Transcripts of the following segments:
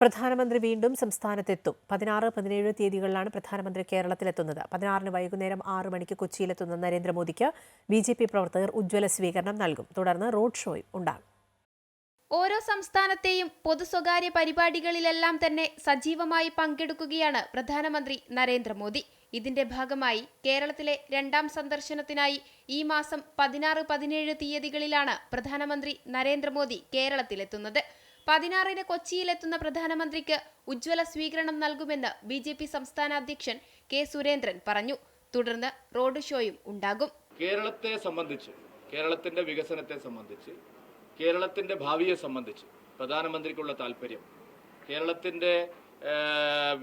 പ്രധാനമന്ത്രി വീണ്ടും സംസ്ഥാനത്തെത്തും. പതിനാറ് പതിനേഴ് തീയതികളിലാണ് പ്രധാനമന്ത്രി കേരളത്തിലെത്തുന്നത്. പതിനാറിന് വൈകുന്നേരം ആറ് മണിക്ക് കൊച്ചിയിലെത്തുന്ന നരേന്ദ്രമോദിക്ക് ബി ജെ പി പ്രവർത്തകർ ഉജ്ജ്വല സ്വീകരണം നൽകും. തുടർന്ന് റോഡ് ഷോയും ഉണ്ടാകും. ഓരോ സംസ്ഥാനത്തെയും പൊതു സ്വകാര്യ പരിപാടികളിലെല്ലാം തന്നെ സജീവമായി പങ്കെടുക്കുകയാണ് പ്രധാനമന്ത്രി നരേന്ദ്രമോദി. ഇതിന്റെ ഭാഗമായി കേരളത്തിലെ രണ്ടാം സന്ദർശനത്തിനായി ഈ മാസം പതിനാറ് പതിനേഴ് തീയതികളിലാണ് പ്രധാനമന്ത്രി നരേന്ദ്രമോദി കേരളത്തിലെത്തുന്നത്. പതിനാറിന് കൊച്ചിയിലെത്തുന്ന പ്രധാനമന്ത്രിക്ക് ഉജ്ജ്വല സ്വീകരണം നൽകുമെന്ന് ബി ജെ പി സംസ്ഥാന അധ്യക്ഷൻ കെ സുരേന്ദ്രൻ പറഞ്ഞു. തുടർന്ന് റോഡ് ഷോയും ഉണ്ടാകും. കേരളത്തെ സംബന്ധിച്ച് കേരളത്തിന്റെ വികസനത്തെ സംബന്ധിച്ച് കേരളത്തിന്റെ ഭാവിയെ സംബന്ധിച്ച് പ്രധാനമന്ത്രിക്കുള്ള താല്പര്യം കേരളത്തിന്റെ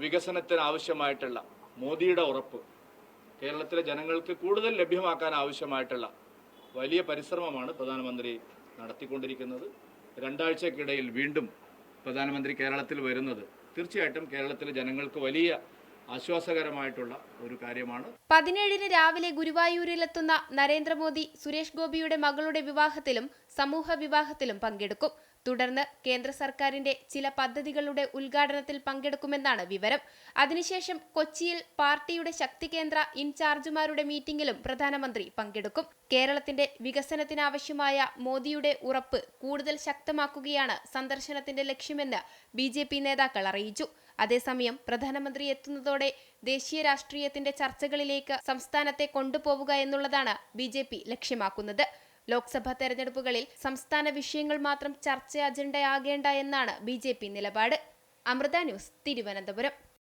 വികസനത്തിന് ആവശ്യമായിട്ടുള്ള മോദിയുടെ ഉറപ്പ് കേരളത്തിലെ ജനങ്ങൾക്ക് കൂടുതൽ ലഭ്യമാക്കാൻ ആവശ്യമായിട്ടുള്ള വലിയ പരിശ്രമമാണ് പ്രധാനമന്ത്രി നടത്തിക്കൊണ്ടിരിക്കുന്നത്. രണ്ടാഴ്ചക്കിടയിൽ വീണ്ടും പ്രധാനമന്ത്രി കേരളത്തിൽ വരുന്നത്. തീർച്ചയായിട്ടും കേരളത്തിലെ ജനങ്ങൾക്ക് വലിയ ആശ്വാസകരമായിട്ടുള്ള ഒരു കാര്യമാണ്. പതിനേഴിന് രാവിലെ ഗുരുവായൂരിലെത്തുന്ന നരേന്ദ്രമോദി സുരേഷ് ഗോപിയുടെ മകളുടെ വിവാഹത്തിലും സമൂഹ വിവാഹത്തിലും പങ്കെടുക്കും. തുടർന്ന് കേന്ദ്ര സർക്കാരിന്റെ ചില പദ്ധതികളുടെ ഉദ്ഘാടനത്തിൽ പങ്കെടുക്കുമെന്നാണ് വിവരം. അതിനുശേഷം കൊച്ചിയിൽ പാർട്ടിയുടെ ശക്തി കേന്ദ്ര ഇൻചാർജുമാരുടെ മീറ്റിംഗിലും പ്രധാനമന്ത്രി പങ്കെടുക്കും. കേരളത്തിന്റെ വികസനത്തിനാവശ്യമായ മോദിയുടെ ഉറപ്പ് കൂടുതൽ ശക്തമാക്കുകയാണ് സന്ദർശനത്തിന്റെ ലക്ഷ്യമെന്ന് ബി നേതാക്കൾ അറിയിച്ചു. അതേസമയം പ്രധാനമന്ത്രി എത്തുന്നതോടെ ദേശീയ രാഷ്ട്രീയത്തിന്റെ ചർച്ചകളിലേക്ക് സംസ്ഥാനത്തെ കൊണ്ടുപോവുക എന്നുള്ളതാണ് ബി ജെ പി ലക്ഷ്യമാക്കുന്നത്. ലോക്സഭാ തെരഞ്ഞെടുപ്പുകളിൽ സംസ്ഥാന വിഷയങ്ങൾ മാത്രം ചർച്ച അജണ്ടയാകേണ്ട എന്നാണ് ബി ജെ പി നിലപാട്. അമൃത ന്യൂസ് തിരുവനന്തപുരം.